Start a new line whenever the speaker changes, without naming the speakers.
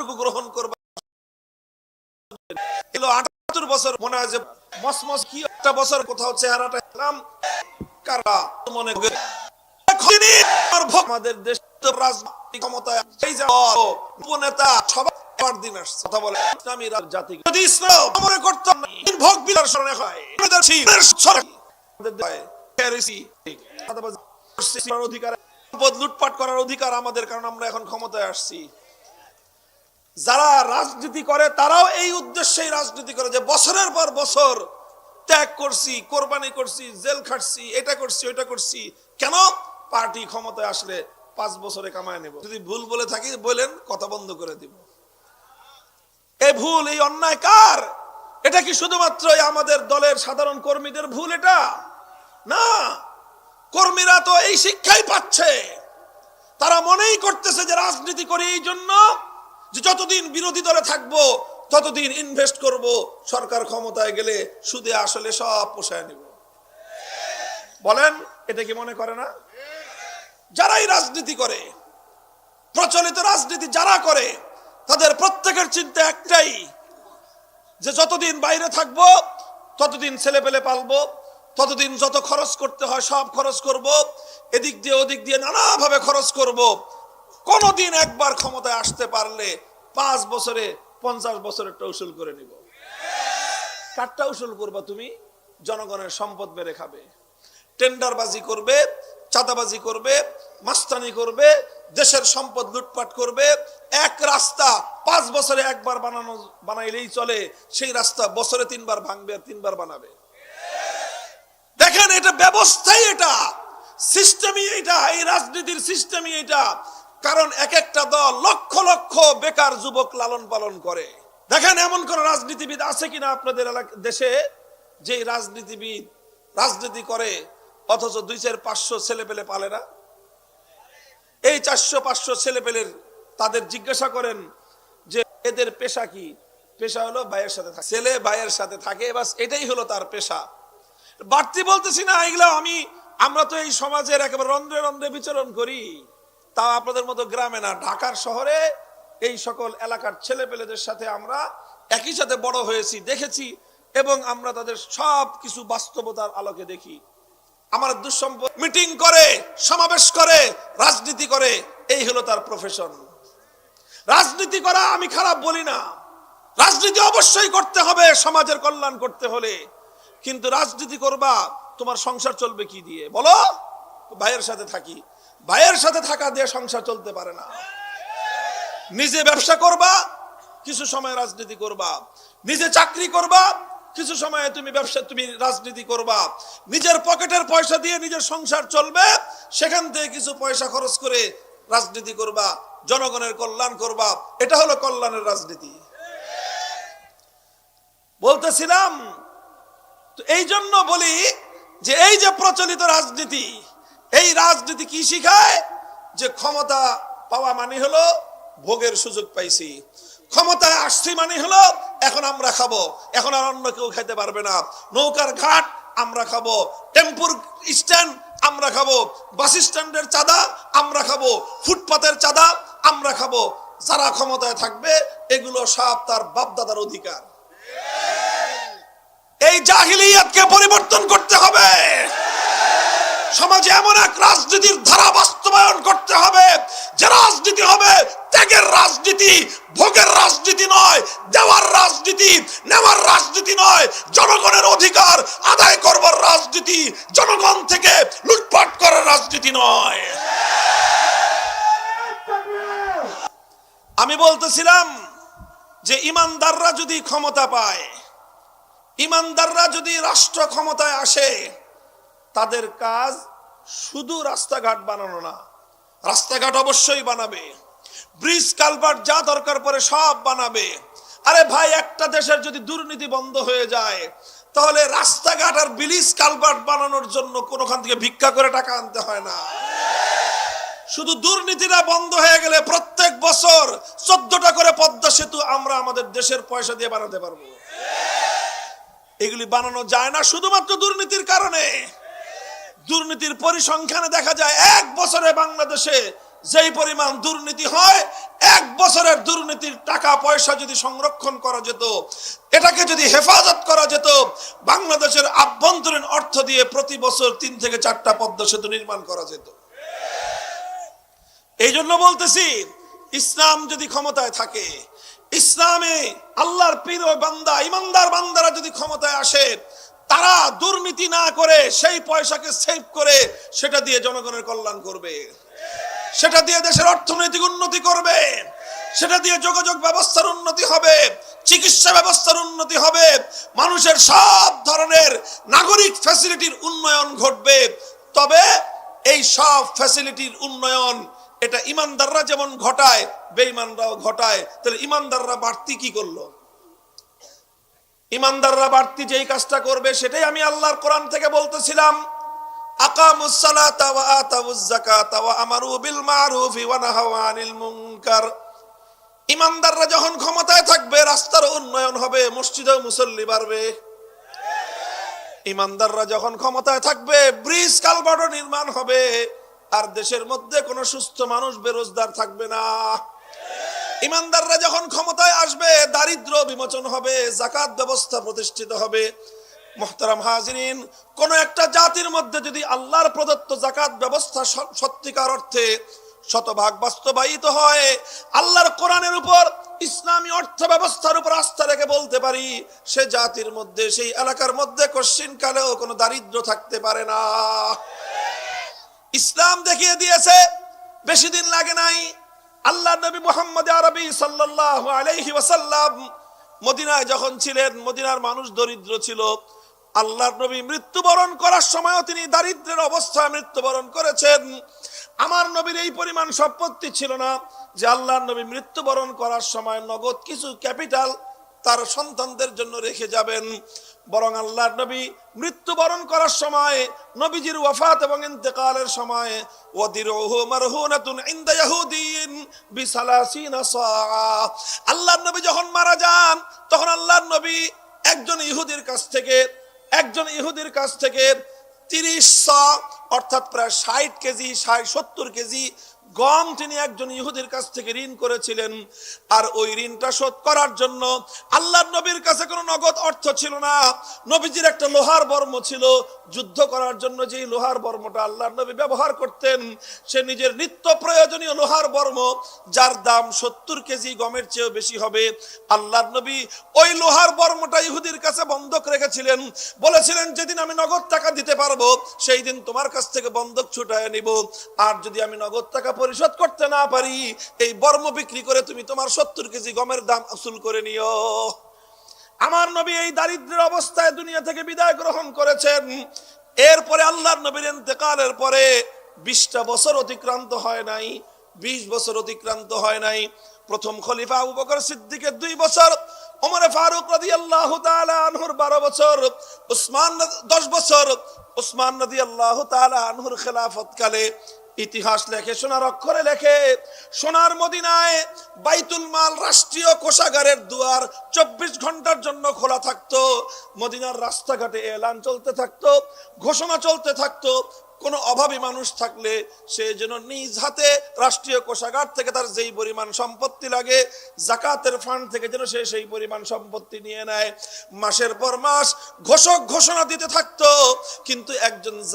সবটুকু গ্রহণ করবা। আটাত্তর বছর, মনে হয় যে মসমস কি একটা বছর, কোথাও চেহারাটা এলাম। কারা মনে আমাদের দেশ রাজনৈতিক ক্ষমতায় এই যে উপনেতা সবাই লুটপাট করার অধিকার আমাদের, কারণ আমরা এখন ক্ষমতায় আসছি। যারা রাজনীতি করে, তারাও এই উদ্দেশ্যেই রাজনীতি করে যে বছরের পর বছর ত্যাগ করছি, কোরবানি করছি, জেল খাটছি, এটা করছি, ওইটা করছি। কেন? পার্টি ক্ষমতায় আসলে পাঁচ বছরে কামায় নেব। যদি ভুল বলে থাকি, বলেন, কথা বন্ধ করে দিব। এই ভুল, এই অন্যায় কার? এটা কি শুধুমাত্র আমাদের দলের সাধারণ কর্মীদের ভুল এটা? না, কর্মীরা তো এই শিক্ষাই পাচ্ছে। তারা মনেই করতেছে যে রাজনীতি করে এই জন্য যে যতদিন বিরোধী দলে থাকব, ততদিন ইনভেস্ট করব, সরকার ক্ষমতায় গেলে সুদে আসলে সব পোষায় নিব। বলেন, এটা কি মনে করে না? যারাই রাজনীতি করে, প্রচলিত রাজনীতি যারা করে, তাদের প্রত্যেকের চিন্তা একটাই, যে যতদিন বাইরে থাকব, ততদিন ছেলে পেলে পালবো, ততদিন যত খরচ করতে হয় সব খরচ করব, এদিক দিয়ে ওদিক দিয়ে নানাভাবে খরচ করব, কোনদিন একবার ক্ষমতায় আসতে পারলে পাঁচ বছরে, পঞ্চাশ বছরের উসুল করে নিব। কারটা উসুল করবা তুমি? জনগণের সম্পদ বেড়ে খাবে। টেন্ডারবাজি করবে, চাঁদাবাজি করবে, মাস্তানি করবে, দেশের সম্পদ লুটপাট করবে। এক রাস্তা পাঁচ বছরে একবার বানানো, বানাইলেই চলে। সেই রাস্তা বছরে তিনবার ভাঙবে আর তিনবার বানাবে। দেখেন, এটা ব্যবস্থাই এটা। সিস্টেমই এটা এই রাজনীতির সিস্টেমই এটা কারণ এক একটা দল লক্ষ লক্ষ বেকার যুবক লালন পালন করে। দেখেন এমন কোন রাজনীতিবিদ আছে কিনা আপনাদের দেশে? যে রাজনীতিবিদ রাজনীতি করে, অথচ দুই চার পাঁচশো ছেলে পেলে পালে না? এই চারশো পাঁচশো ছেলে পেলের তাদের জিজ্ঞাসা করেন যে এদের পেশা কি? পেশা হলো ভাইয়ের সাথে থাকে। ছেলে ভাইয়ের সাথে থাকে বাস এটাই হলো তার পেশা। বাড়তি বলতেছি না, এগুলো আমি আমরা তো এই সমাজের একেবারে রন্ধ্রে রন্ধ্রে বিচরণ করি। তাও আপনাদের মতো গ্রামে না, ঢাকার শহরে এই সকল এলাকার ছেলে পেলেদের সাথে আমরা একই সাথে বড় হয়েছি, দেখেছি এবং আমরা তাদের সব কিছু বাস্তবতার আলোকে দেখি। আমার দুঃসম্পদ মিটিং করে, সমাবেশ করে, রাজনীতি করে, এই হলো তার প্রফেশন রাজনীতি করা আমি খারাপ বলি না। রাজনীতি অবশ্যই করতে হবে, সমাজের কল্যাণ করতে হলে। কিন্তু রাজনীতি করবা, তোমার সংসার চলবে কি দিয়ে? বলো? ভাইয়ের সাথে থাকি। ভাইয়ের সাথে থাকা দিয়ে সংসার চলতে পারে না। নিজে ব্যবসা করবা, কিছু সময় রাজনীতি করবা। নিজে চাকরি করবা, কিছু সময়ে তুমি ব্যবসা তুমি রাজনীতি করবা। নিজের পকেটের পয়সা দিয়ে নিজের সংসার চলবে, সেখান থেকে কিছু পয়সা খরচ করে রাজনীতি করবা, জনগণের কল্যাণ করবা। এটা হলো কল্যাণের রাজনীতি। বলতেছিলাম, তো এই জন্য বলি যে এই যে প্রচলিত রাজনীতি এই রাজনীতি কি শিখায়? যে ক্ষমতা পাওয়া মানে হলো ভোগের সুযোগ পাইছি। ক্ষমতায় আসছি মানে হলো এখন আমরা খাব, এখন আর অন্য কেউ খেতে পারবে না। নৌকার ঘাট আমরা খাব, টেম্পুর স্ট্যান্ড আমরা খাব, বাস স্ট্যান্ডের চাঁদা আমরা খাব, ফুটপাতের চাঁদা আমরা খাব। যারা ক্ষমতায় থাকবে, এগুলো সব তার বাপদাদার অধিকার। এই জাহিলিয়াতকে পরিবর্তন করতে হবে। সমাজে এমন এক রাজনীতির ধারা বাস্তবায়ন করতে হবে। যে রাজনীতি হবে ত্যাগের রাজনীতি, ভোগের রাজনীতি নয়, দেওয়ার রাজনীতি, নেওয়ার রাজনীতি নয়, জনগণের অধিকার আদায় করবার রাজনীতি, জনগণ থেকে লুটপাট করার রাজনীতি নয়। আমি বলতেছিলাম যে ইমানদাররা যদি ক্ষমতা পায়, ইমানদাররা যদি রাষ্ট্র ক্ষমতায় আসে তাদের কাজ শুধু রাস্তাঘাট বানানো না, রাস্তাঘাট অবশ্যই বানাবে। ব্রিজ, কালভার্ট যা দরকার পড়ে সব বানাবে। আরে ভাই, একটা দেশের যদি দুর্নীতি বন্ধ হয়ে যায়, তাহলে রাস্তাঘাট আর ব্রিজ, কালভার্ট বানানোর জন্য কোনোখান থেকে ভিক্ষা করে টাকা আনতে হয় না। শুধু দুর্নীতিটা বন্ধ হয়ে গেলে প্রত্যেক বছর চোদ্দটা করে পদ্মা সেতু আমরা আমাদের দেশের পয়সা দিয়ে বানাতে পারব। এগুলি বানানো যায় না শুধুমাত্র দুর্নীতির কারণে। দুর্নীতির পরিসংখ্যানে দেখা যায় এক বছরে বাংলাদেশে যেই পরিমাণ দুর্নীতি হয়, এক বছরের দুর্নীতির টাকা পয়সা যদি সংরক্ষণ করা যেত, এটাকে যদি হেফাজত করা যেত, বাংলাদেশের আভ্যন্তরীণ অর্থ দিয়ে প্রতি বছর তিন থেকে চারটা পদ্মা সেতু নির্মাণ করা যেত। এই জন্য বলতেছি, ইসলাম যদি ক্ষমতায় থাকে, ইসলামে আল্লাহর পীর বান্দা, ইমানদার বান্দারা যদি ক্ষমতায় আসে তারা দুর্নীতি না করে সেই পয়সাকে সেভ করে সেটা দিয়ে জনগণের কল্যাণ করবে। সেটা দিয়ে দেশের অর্থনৈতিক উন্নতি করবে। সেটা দিয়ে যোগাযোগ ব্যবস্থার উন্নতি হবে, চিকিৎসা ব্যবস্থার উন্নতি হবে, মানুষের সব ধরনের নাগরিক ফ্যাসিলিটির উন্নয়ন ঘটবে। তবে এই সব ফ্যাসিলিটির উন্নয়ন, এটা ইমানদাররা যেমন ঘটায়, বেঈমানরাও ঘটায়, তাহলে ইমানদাররা বাড়তি কি করল? ইমানদাররা বাড়তি যেই কাজটা করবে, সেটাই আমি আল্লাহর কোরআন থেকে বলতেছিলাম। ইমানদাররা যখন ক্ষমতায় থাকবে, রাস্তার উন্নয়ন হবে, মসজিদেও মুসল্লি বাড়বে। ইমানদাররা যখন ক্ষমতায় থাকবে, ব্রিজ কালভার্টও নির্মাণ হবে। আর দেশের মধ্যে কোনো সুস্থ মানুষ বেরোজগার থাকবে না। ইমানদাররা যখন ক্ষমতায় আসবে দারিদ্র বিমোচন হবে জাকাত ব্যবস্থা প্রতিষ্ঠিত হবে। মোহতারাম হাজিরিন, কোন একটা জাতির মধ্যে যদি আল্লাহর প্রদত্ত জাকাত ব্যবস্থা সত্যিকার অর্থে শতভাগ বাস্তবায়িত হয়, আল্লাহর কোরআনের উপর, ইসলামী অর্থ ব্যবস্থার উপর আস্থা রেখে বলতে পারি, সে জাতির মধ্যে, সেই এলাকার মধ্যে কশ্চিন কালেও কোনো দারিদ্র থাকতে পারে না। ইসলাম দেখিয়ে দিয়েছে, বেশি দিন লাগে নাই আল্লাহ নবী মোহাম্মদ আরবি সাল্লাল্লাহু আলাইহি ওয়াসাল্লাম মদিনায় যখন ছিলেন, মদিনার মানুষ দরিদ্র ছিল। আল্লাহর নবী মৃত্যুবরণ করার সময়ও তিনি দারিদ্রের অবস্থায় মৃত্যুবরণ করেছেন। আমার নবীর এই পরিমাণ সম্পত্তি ছিল না যে আল্লাহর নবী মৃত্যুবরণ করার সময় নগদ কিছু ক্যাপিটাল তার সন্তানদের জন্য রেখে যাবেন। বরং আল্লাহর নবী মৃত্যুবরণ করার সময়, নবীজির ওয়াফাত এবং ইন্তেকালের সময়, ওয়াদিরুহু মারহুনাতুন ইনদা ইয়াহুদিন বিসালাসিনা সাআ। আল্লাহর নবী যখন মারা যান, তখন আল্লাহর নবী একজন ইহুদির কাছ থেকে, একজন ইহুদির কাছ থেকে তিরিশ সা অর্থাৎ প্রায় ষাট কেজি, ষাট সত্তর কেজি গম তিনি একজন ইহুদির কাছ থেকে ঋণ করেছিলেন, আর ওই ঋণটা শোধ করার জন্য আল্লাহর নবীর কাছে কোনো নগদ অর্থ ছিল না। নবীজির একটা লোহার বর্ম ছিল। যুদ্ধ করার জন্য যেই লোহার বর্মটা আল্লাহর নবী ব্যবহার করতেন, সে নিজের নিত্য প্রয়োজনীয় লোহার বর্ম, যার দাম সত্তর কেজি গমের চেয়েও বেশি হবে। আল্লাহর নবী ওই লোহার বর্মটা ইহুদির কাছে বন্ধক রেখেছিলেন। বলেছিলেন, যেদিন আমি নগদ টাকা দিতে পারব, সেই দিন তোমার কাছ থেকে বন্ধক ছুটায় নিব। আর যদি আমি নগদ টাকা পরিশোধ করতে না পারি, এই বর্ম বিক্রি করে তুমি তোমার সত্তর কেজি গমের দাম আসুল করে নিও। আমার নবী এই দারিদ্রের অবস্থায় দুনিয়া থেকে বিদায় গ্রহণ করেছেন। এরপরে আল্লাহর নবীর ইন্তেকালের পরে বিশটা বছর অতিক্রান্ত হয় নাই, বিশ বছর অতিক্রান্ত হয় নাই। প্রথম খলিফা আবু বকর সিদ্দিকের দুই বছর, ওমরে ফারুক রাদিয়াল্লাহু তাআলা আনহুর 12 বছর, উসমান দশ বছর, উসমান রাদিয়াল্লাহু তাআলা আনহুর খেলাফত কালে ইতিহাস লেখে, সোনার অক্ষরে লেখে, সোনার মদিনায় বাইতুল মাল রাষ্ট্রীয় কোষাগারের দুয়ার চব্বিশ ঘণ্টার জন্য খোলা থাকতো, মদিনার রাস্তাঘাটে এলান চলতে থাকতো, ঘোষণা চলতে থাকতো, কোনো অভাবী মানুষ থাকলে সে যেন নিজ হাতে রাষ্ট্রীয় কোষাগার থেকে তার যেই পরিমাণ সম্পত্তি লাগে, জাকাতের ফান্ড থেকে যেন সে সেই পরিমাণ সম্পত্তি নিয়ে নেয়। মাসের পর মাস ঘোষক ঘোষণা দিতে থাকতো, কিন্তু একজন